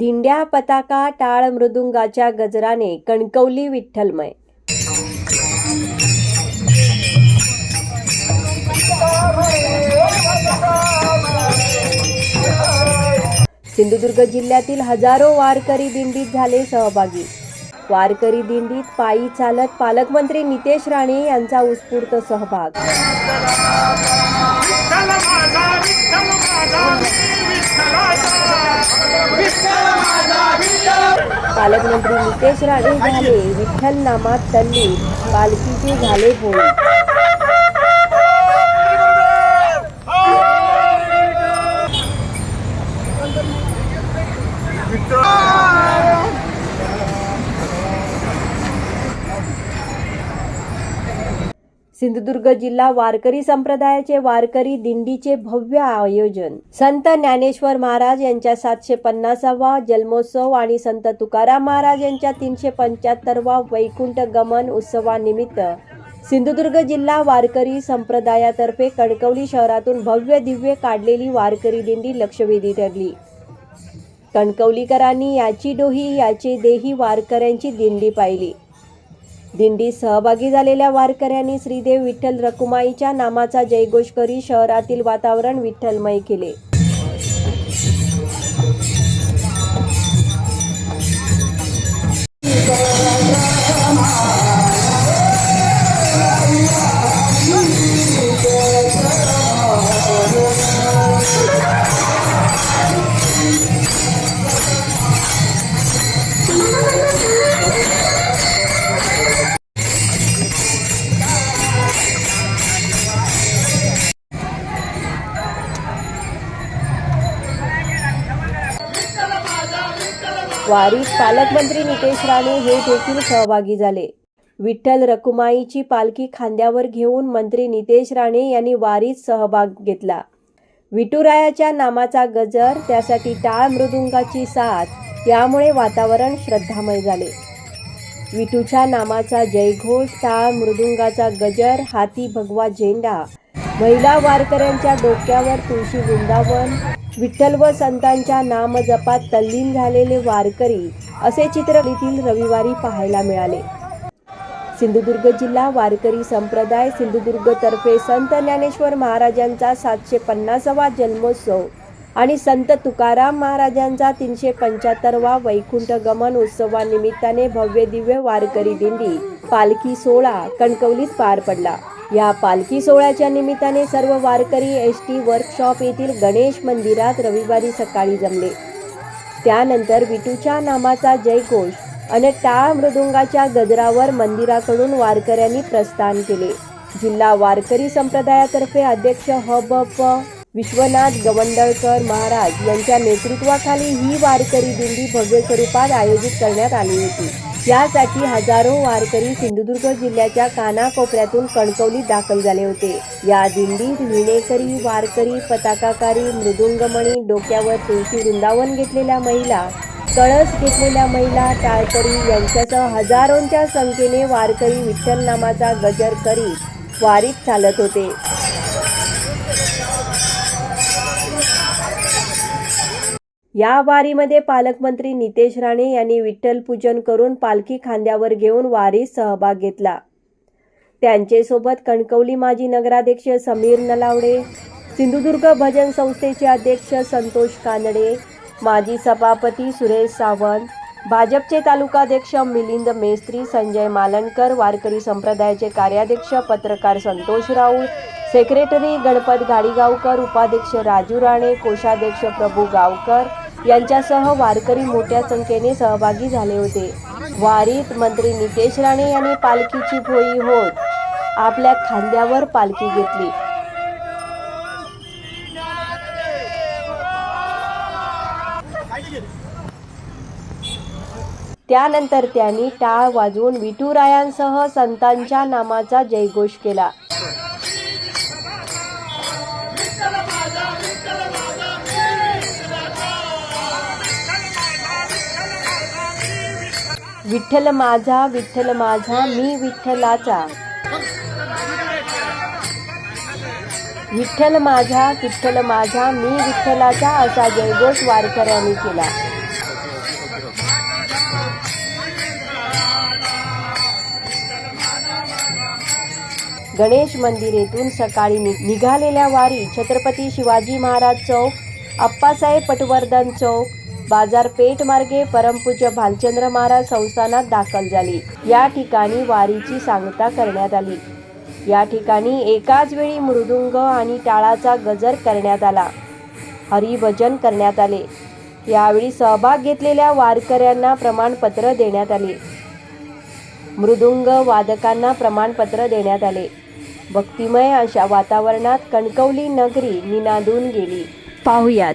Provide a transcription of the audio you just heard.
दिंड्या पताका टाळ मृदुंगाच्या गजराने कणकवली विठ्ठलमय. सिंधुदुर्ग जिल्ह्यातील हजारो वारकरी दिंडीत झाले सहभागी. वारकरी दिंडीत पायी चालत पालकमंत्री नितेश राणे यांचा उत्स्फूर्त सहभाग. पालकमंत्री नितेश राणे झाले विठ्ठल नामात तल्ली पालखीचे झाले होईल सिंधुदुर्ग जिल्हा वारकरी संप्रदायाचे वारकरी दिंडीचे भव्य आयोजन. संत ज्ञानेश्वर महाराज यांच्या सातशे पन्नासावा जन्मोत्सव आणि संत तुकाराम महाराज यांच्या तीनशे पंच्याहत्तरवा वैकुंठ गमन उत्सवानिमित्त सिंधुदुर्ग जिल्हा वारकरी संप्रदायातर्फे कणकवली शहरातून भव्य दिव्य काढलेली वारकरी दिंडी लक्षवेधी ठरली. कणकवलीकरांनी याची डोही याचे देही वारकऱ्यांची दिंडी पाहिली. दिंडीत सहभागी झालेल्या वारकऱ्यांनी श्रीदेव विठ्ठल रकुमाईच्या नामाचा जयघोष करी शहरातील वातावरण विठ्ठलमय केले. वारीत पालकमंत्री नितेश राणे हे देखील सहभागी झाले. विठ्ठल रकुमाईची पालखी खांद्यावर घेऊन मंत्री नितेश राणे यांनी वारीत सहभाग घेतला. विठुरायाच्या नामाचा गजर त्यासाठी टाळ मृदुंगाची साथ यामुळे वातावरण श्रद्धामय झाले. विठूच्या नामाचा जयघोष टाळ मृदुंगाचा गजर हाती भगवा झेंडा महिला वारकऱ्यांच्या डोक्यावर तुळशी वृंदावन विठ्ठल व संतांच्या नामजपात तल्लीन झालेले वारकरी असे चित्र येथील रविवारी पाहायला मिळाले. सिंधुदुर्ग जिल्हा वारकरी संप्रदाय सिंधुदुर्गतर्फे संत ज्ञानेश्वर महाराजांचा सातशे पन्नासावा जन्मोत्सव आणि संत तुकाराम महाराजांचा तीनशे पंच्याहत्तरवा वैकुंठ गमन उत्सवानिमित्ताने भव्य दिव्य वारकरी दिंडी पालखी सोहळा कणकवलीत पार पडला. या पालखी सोहळ्याच्या निमित्ताने सर्व वारकरी एस टी वर्कशॉप येथील गणेश मंदिरात रविवारी सकाळी जमले. त्यानंतर विटूच्या नामाचा जयघोष आणि टाळ मृदुंगाच्या गजरावर मंदिराकडून वारकऱ्यांनी प्रस्थान केले. जिल्हा वारकरी संप्रदायातर्फे अध्यक्ष ह ब प विश्वनाथ गवंडळकर महाराज यांच्या नेतृत्वाखाली ही वारकरी दिंडी भव्य स्वरूपात आयोजित करण्यात आली होती. यासाठी हजारो वारकरी सिंधुदुर्ग जिल्ह्याच्या कानाकोपऱ्यातून कणकवलीत दाखल झाले होते. या दिंडीत विणेकरी वारकरी पताकाकारी मृदुंगमणी डोक्यावर तुळशी वृंदावन घेतलेल्या महिला कळस घेतलेल्या महिला टाळकरी यांच्यासह हजारोंच्या संख्येने वारकरी विठ्ठल नामाचा गजर करीत वारीत चालत होते. या वारीमध्ये पालकमंत्री नितेश राणे यांनी विठ्ठल पूजन करून पालखी खांद्यावर घेऊन वारीत सहभाग घेतला. त्यांचेसोबत कणकवली माजी नगराध्यक्ष समीर नलावडे सिंधुदुर्ग भजन संस्थेचे अध्यक्ष संतोष कानडे माजी सभापती सुरेश सावंत भाजपचे तालुकाध्यक्ष मिलिंद मेस्त्री संजय मालणकर वारकरी संप्रदायाचे कार्याध्यक्ष पत्रकार संतोष राऊत सेक्रेटरी गणपत गाडीगावकर उपाध्यक्ष राजू राणे कोषाध्यक्ष प्रभू गावकर यांच्यासह वारकरी मोठ्या संख्येने सहभागी झाले होते. वारीत मंत्री नितेश राणे यांनी पालखीची भोई होत आपल्या खांद्यावर पालखी घेतली. त्यानंतर त्यांनी टाळ वाजवून विठुरायांसह संतांच्या नामाचा जयघोष केला. विठ्ठल माझा विठ्ठल माझा मी विठ्ठलाचा. विठ्ठल माझा विठ्ठल माझा मी विठ्ठलाचा असा जयघोष वारकऱ्यांनी केला. गणेश मंदिरेतून सकाळी निघालेल्या वारी छत्रपती शिवाजी महाराज चौक अप्पासाहेब पटवर्धन चौक बाजारपेठ मार्गे परमपूज्य भालचंद्र महाराज संस्थानात दाखल झाली. या ठिकाणी वारीची सांगता करण्यात आली. या ठिकाणी एकाच वेळी मृदुंग आणि टाळाचा गजर करण्यात आला. हरिभजन करण्यात आले. यावेळी सहभाग घेतलेल्या वारकऱ्यांना प्रमाणपत्र देण्यात आले. मृदुंग वादकांना प्रमाणपत्र देण्यात आले. भक्तिमय अशा वातावरणात कणकवली नगरी निनादून गेली. पाहुयात.